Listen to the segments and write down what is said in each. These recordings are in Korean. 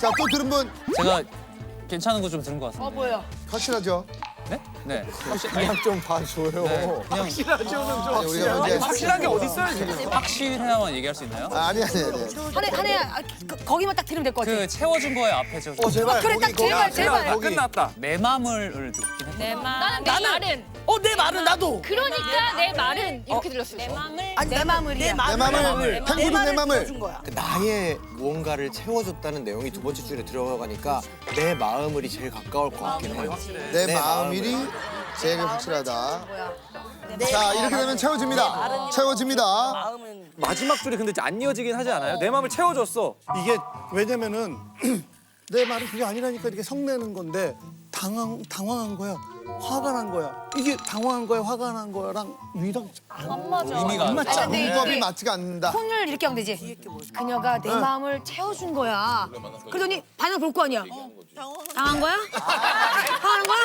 자, 또 들은 분 제가 괜찮은 거 좀 들은 것 같습니다. 어 뭐야? 확실하죠? 네? 네. 그냥 좀 봐줘요. 그냥 네, 우리가 이제 확실한 게 어딨어요 지금? 확실해야만 얘기할 수 있나요? 아, 아니 아니 아니. 한해 한해 아, 그, 거기만 딱 들으면 될 것 같아. 그 채워준 거에 앞에 저 어 제발. 그래 딱 거기, 거기. 제발 제발. 다 끝났다. 내 맘을 듣긴 했어요. 내 말. 나는 내 말은. 어 내 말은 나도. 그러니까 내 말은 이렇게 들렸어요. 내 마음을. 아니 내 마음을이야. 내내 말을 맘을 탱구는 내 맘을 준 거야. 그 나의 무언가를 채워줬다는 내용이 두 번째 줄에 들어가니까 내 마음을이 제일 가까울 것 같긴 해요. 내내 마음일이 제일 확실하다. 내 자, 이렇게 되면 채워집니다. 채워집니다. 마음은 마지막 줄이 근데 안 이어지긴 하지 않아요? 내 마음을 채워줬어. 이게 왜냐면은 내 말이 그게 아니라니까 이렇게 성내는 건데 당황 당황한 거야. 화가 난 거야. 이게 당황한 거야, 화가 난 거야랑 위랑 안 맞아. 의미가 안 아니, 근데 문법이 이게 맞지가 않는다. 톤을 이렇게 하면 되지. 그녀가 내 마음을 채워준 거야. 그러더니 반응 볼 거 아니야. 당한 거야? 화하는 거야?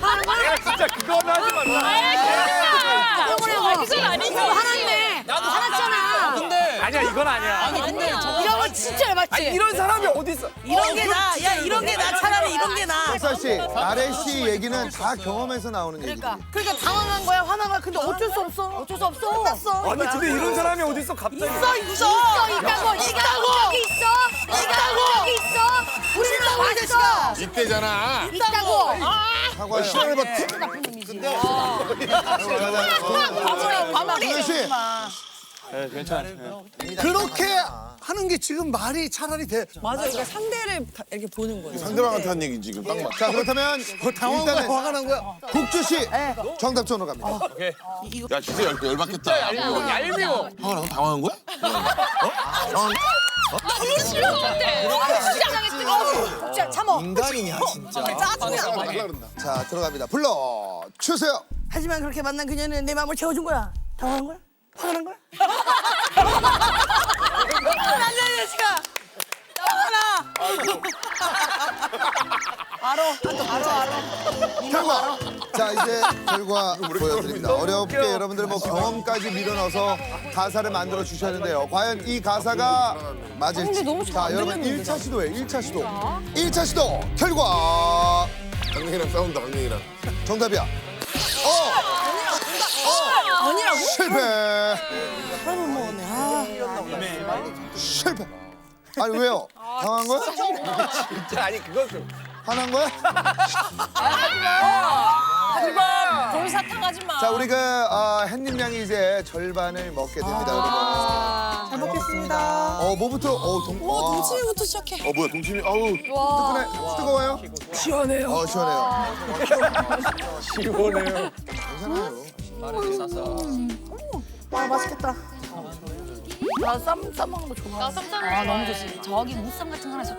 화하는 거야? 진짜 그거는 하지 말라. 그건 아니지. 근데 아니야 이건 아니야. 이런 거 진짜 맞지? 이런 사람이 어디 있어? 이런 게 나. 야 이런 게 나. 차라리 이런 게 나. 박사 씨, 나래 씨 얘기는 다 경험에서 나오는 얘기. 그러니까 그러니까 당황한 거야, 화난 거야. 근데 어쩔 수 없어. 어쩔 수 없어. 끝났어. 아니 근데 이런 사람이 어디 있어 갑자기? 있어 있어. 있어 있다고 있다고 여기 있어 있다고 여기 있어 우리는 왔어 이때잖아. 있다고 사과요. 시간을 봐. 나쁜 놈이지 박사 씨, 그렇게 하는 게 지금 말이 차라리 돼. 맞아. 그러니까 상대를 다 이렇게 보는 거야. 상대방한테 한 얘기 지금 딱 맞. 자 그렇다면 당황한 거야, 일단은 화가 난 거야. 국주 씨 정답 전으로 갑니다. 야 진짜 열, 열받겠다. 얄미워 얄미워. 아, 나 당황한 거야? 자 참어 인간이냐 진짜. 자 들어갑니다. 불러 주세요. 하지만 그렇게 만난 그녀는 내 마음을 채워준 거야. 당황한 거야? 남자 여자가 결과. 자 이제 결과 보여드립니다. 어렵게 여러분들 뭐 경험까지 밀어넣어서 가사를 만들어 주셨는데요. 과연 이 가사가 맞을지. 자 여러분 1차 시도예요. 1차 시도. 1차 시도 결과 강릉이랑 싸운다 강릉이랑. 정답이야. 어. 아니라고? 실패. 아. 실패. 아니 왜요? 당한 거야? 진짜 아니 그건 좀. 화난 거야? 돌사탕 하지 마. 자 우리 그 어, 햇님 양이 이제 절반을 먹게 됩니다, 여러분. 잘 먹겠습니다. 어 뭐부터? 어 동. 와, 와. 동치미부터 시작해. 어 뭐야 동치미? 아우. 뜨끈해. 뜨거워요? 시원해요. 어 시원해요. 시원해요. 괜찮아요. 말을 싸서. 아, 맛있겠다. 나쌈 싸먹는 거 좋아. 나 쌈싸는 아 너무 좋지 저기 무쌈 같은 거 하나 좀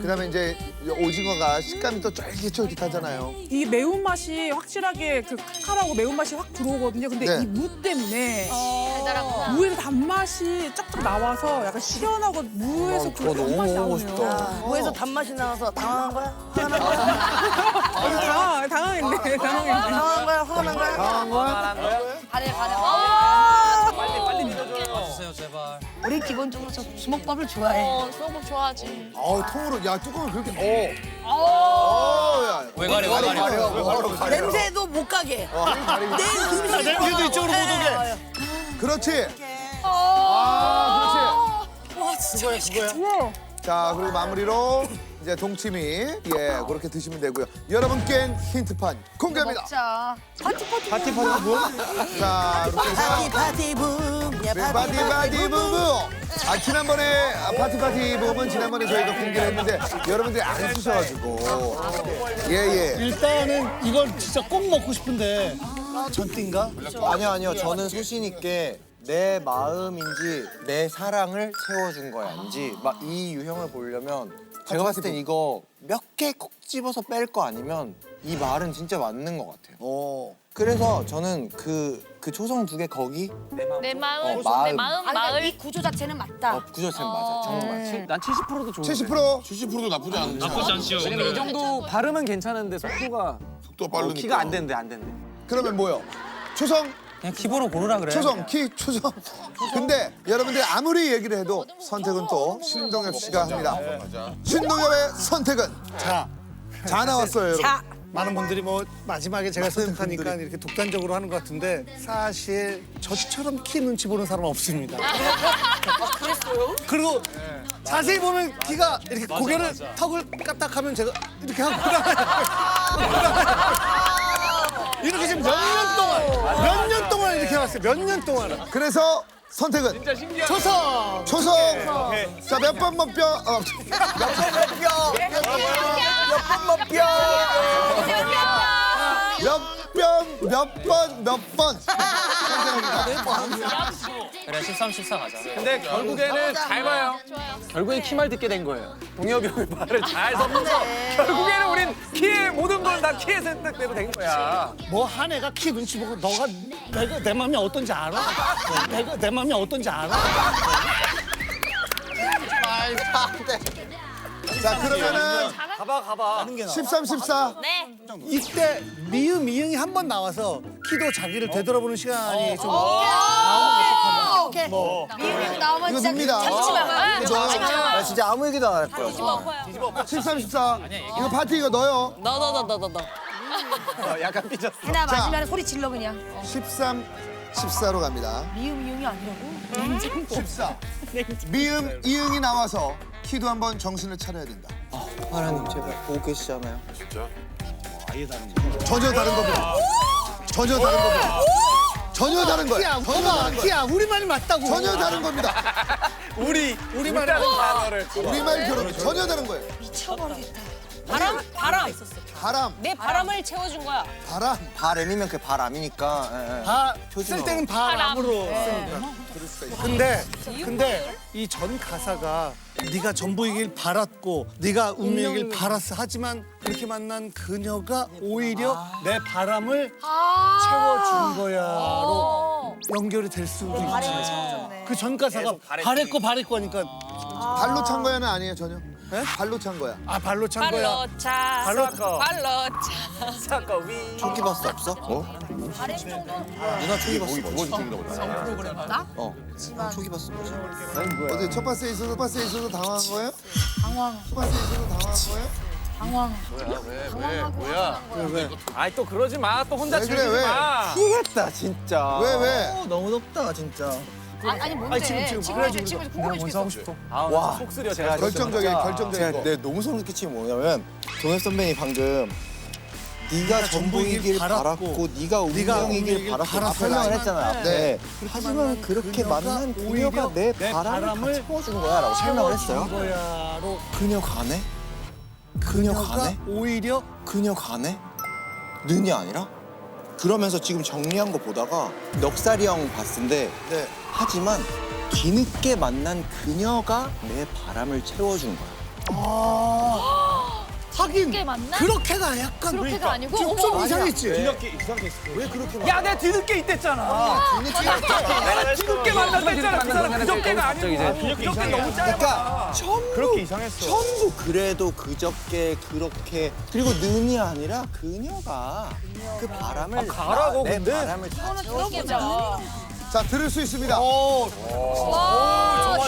그다음에 이제 이 오징어가 식감이 또 쫄깃쫄깃하잖아요. 이 매운맛이 확실하게 그 칼칼하고 매운맛이 확 들어오거든요. 근데 네. 이 무 때문에 달달하구나. 무에서 단맛이 쫙쫙 나와서 약간 시원하고 무에서 그 단맛이 나오네요. 무에서 단맛이 나와서 당황한 거야? 화가 난 거야? 어, 당황, 당황했네, 당황했네. 당황한 거야? 화가 난 거야? 당한 거야? 주세요 제발. 우리 기본적으로 저 주먹밥을 좋아해 어, 소금 좋아하지. 어 통으로 야 뚜껑을 그렇게 어. 어. 야. 왜 가려? 냄새도 못 가게. 어. 내 음식. 냄새도 이쪽으로 못 오게. 그렇지. 아 그렇지. 와, 진짜 맛있겠다. 자 그리고 마무리로 이제 동치미 예 그렇게 드시면 되고요. 여러분께 힌트판 공개합니다. 먹자 파티 파티 파티 파티 붐. 자 이렇게 해서 파티 파티 붐. 야, 바디 바디 부부. 아 지난번에 아, 파티 파티 붐은 지난번에 저희가 공개를 했는데 여러분들이 안 쓰셔가지고 예예. 일단은 이걸 진짜 꼭 먹고 싶은데 전띠인가? 아니요 아니요 저는 소신 있게 내 마음인지 내 사랑을 채워준 거야인지 막 이 유형을 보려면 제가 봤을 땐 이거 몇 개 콕 집어서 뺄 거 아니면 이 말은 진짜 맞는 것 같아요. 어. 그래서 저는 그, 그 초성 두 개 거기 내 마음, 어, 마음. 내 마음, 아니, 그러니까 마을. 이 구조 자체는 맞다 어, 구조쌤 맞아 정말. 난 70%도 좋은데. 70% 70%도 나쁘지 않지. 왜냐면 이 정도 발음은 괜찮은데 속도가 속도 어, 빠르니까. 키가 안 된대 안 된대. 그러면 뭐요? 초성 그냥 키보로 고르라 그래. 초성, 키, 초성. 근데 여러분들이 아무리 얘기를 해도 선택은 또 신동엽 씨가 합니다. 신동엽의 선택은 자, 자 나왔어요, 여러분. 자, 많은 분들이 뭐 마지막에 제가 선택하니까 이렇게 독단적으로 하는 것 같은데 사실 저처럼 키 눈치 보는 사람 은 없습니다. 그랬어요? 그리고 자세히 보면 키가 이렇게 고개를 턱을 까딱하면 제가 이렇게 하고 이렇게 지금 몇 년 동안 몇 년 동안 이렇게 해왔어요. 몇 년 동안? 그래서 선택은? 진짜 신기하다. 초성. 초성. 자, 몇 번 몇 뼈, 어, 몇 번, 몇 번, 몇 번. 선택합니다. 그래 13, 14 가자. 근데 결국에는 잘 봐요. 결국엔 키말 듣게 된 거예요. 동엽이 형의 말을 잘 섞어서 결국에는 우린 키의 모든 건 다 키의 선택대로 된 거야. 뭐 한 애가 키 눈치 보고 너가 내가 내 마음이 어떤지 알아? 내가 내 마음이 어떤지 알아? 자, 그러면은 가봐 가봐. 13, 14. 네. 이때 미음 미응이 한 번 나와서 키도 자기를 되돌아보는 시간이 좀 오케이. 미국 나오면 이거 진짜. 참지 마. 이거 넣어요. 나 진짜 아무 얘기도 안 할 거야. 13, 14. 이거 파티 이거 넣어요. 너너너너너 너. 어, 약간 삐졌어. 하나 자. 맞으면 소리 질러 그냥. 13, 14로 갑니다. 미음 미음이 아니라고? 14. 미음, 이응이 나와서 키도 한번 정신을 차려야 된다. 하나님 제발 보고 계시잖아요. 전혀 다른 겁니다. 전혀 다른 겁니다. 전혀 다른 거예요. 키야 전혀 봐봐 다른 거예요. 키야 우리 말이 맞다고 전혀 다른 겁니다. 우리 우리 말하는 단어를. 우리말 결혼 전혀 다른 거예요. 바람? 바람. 바람, 내 바람을 채워준 거야. 바람. 바램이면 그 바람이니까. 예, 예. 바쓸 때는 바람으로 쓰니까 근데 근데 이 전 가사가 네가 전부이길 바랐고 네가 운명이길 바랐어. 하지만 그렇게 만난 그녀가 오히려 내 바람을 채워준 거야로 연결이 될 수도 있지. 그 전 가사가 바랬고 바랬고 하니까. 발로 찬 거야는 아니에요 전혀. 발로 찬 거야. 아 발로 찬 거야 발로 차. 발로 발로 차. 사과 위. 초기 버스 없어? 어? 바람 정도. 누나 초기 버스 뭐지? 어. 초기 버스 뭐지? 어디 첫 바스에 있어서 첫 바스에 있어서 당황한 거예요? 당황. 첫 바스에 있어서 당황한 거예요? 뭐야? 아이 또 그러지 마. 또 혼자 왜 그래, 즐기지 왜? 마. 미치겠다 진짜. 왜, 왜? 어, 너무 덥다 진짜. 아니, 아니 뭔데? 아니, 지금, 지금, 지금 그래가지고 지금 궁금해 죽겠어. 아, 와, 속 쓰려 제가. 결정적인 결정적인 거. 내 너무 소름 끼치는 게 뭐냐면 동엽 선배님 방금 네가 전부이길 바랐고, 바랐고 네가 운명이길 바랐고 바랐어. 설명을 했잖아요 네. 하지만 그렇게 만난 그녀가 내내 바람을, 바람을 다 채워준 거야 라고 설명을 했어요 거야로 그녀 가네? 그녀 가네? 오히려 그녀 가네? 는이 아니라? 그러면서 지금 정리한 거 보다가 넉살이 형 봤는데 네. 하지만 뒤늦게 만난 그녀가 내 바람을 채워준 거야 하긴 그게 맞나? 그렇게가 약간 그렇게가 아니고 좀, 어머. 좀 이상했지 야, 내가 뒤늦게 있댔잖아. 내가 뒤늦게 만났댔잖아. 그 사람 그저께가 아니고. 그저께 너무 짧아. 그러니까 전부 전부 그래도 그저께 그렇게 그리고 는이 아니라 그녀가 그 바람을 가라고, 내 근데? 바람을 다 들어보자. 자 들을 수 있습니다. 와,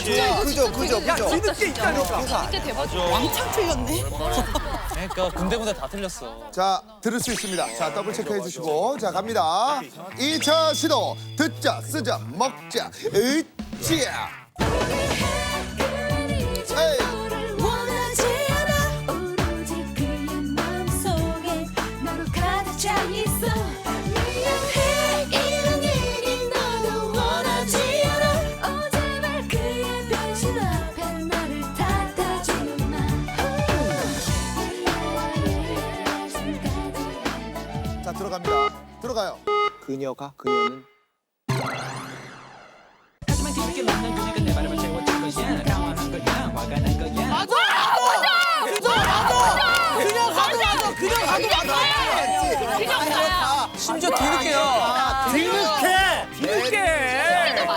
진짜 이거 그죠 그죠 야, 그죠 뒤늦게 있다니까. 진짜 대박이야. 왕창 틀렸네. 그러니까 군데군데 다 틀렸어. 자 들을 수 있습니다. 자 더블 체크해 주시고 자 갑니다. 2차 시도 듣자 쓰자 먹자 으쌰. 그녀가 그녀는 그냥 가도 맞아. 그냥 가도 맞아. 그냥 가야. 심지어 뒤늦게요. 뒤늦게 뒤늦게.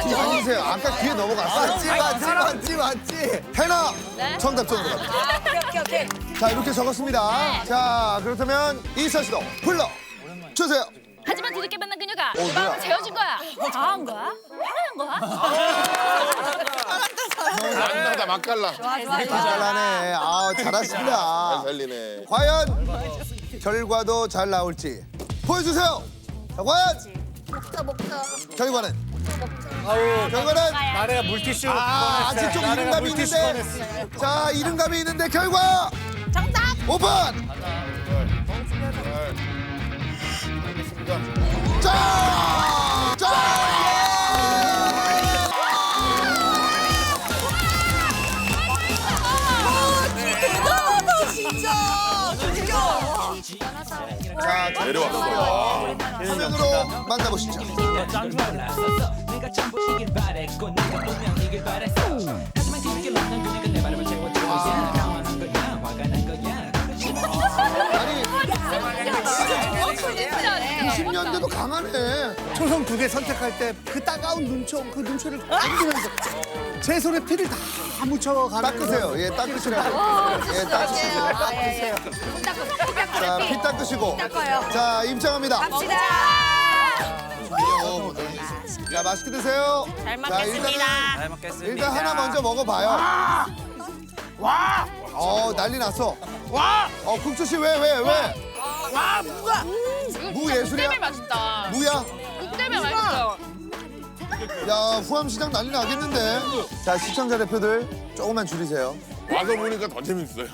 뒤집으세요. 아까 귀에 넘어갔어요. 맞지 맞지 맞지 맞지 해나 정답전으로 갑니다. 아, 오케이 오케이 오케이. 자 이렇게 적었습니다. 자 그렇다면 이사 시도 불러 주세요. 하지만 뒤늦게 만난 그녀가 뭐야? 마음을 채워준 거야. 다한 거야? 화한 거야? 만나다 맛깔나. 잘하네. 아, 잘하십니다. 잘 살리네. 과연 결과도 잘 나올지 보여주세요. 자, 과연 먹자 먹자. 결과는 아우 결과는 나래가 물티슈 아, 아직 좀 나래가 이른감이 물티슈 있는데 꺼냈어. 자 이른감이 있는데 결과 정답. 오픈 자! 자! 대단하다 진짜. 자 내려왔어. 화면으로 만나보시죠 내가 전부 이길 바랬고 내가 분명 이길 바랬어 하지만 뒤늦게 만난 그녀가 내 바람을 채워준 거야 당 90년대도 강하네 초성 두 개 선택할 때 그 따가운 눈초 그 눈초를 당기면서 제 손에 피를 다 묻혀가는 닦으세요 예 닦으시라고 예 닦으시고 손 닦고 손 닦고. 자 피 닦으시고 닦아요. 자 입장합니다 갑시다. 자 맛있게 드세요 잘 자, 먹겠습니다. 일단은 잘 먹겠습니다. 일단 하나 먼저 먹어봐요. 와! 어 난리 났어. 와! 어 국수 씨 왜 왜 왜? 와 무가. 무 예술이야? 때문에 맛있다. 무야? 국 때문에 맛있어. 야 후암 시장 난리 나겠는데. 자 시청자 대표들 조금만 줄이세요. 와서 보니까 더 재밌어요.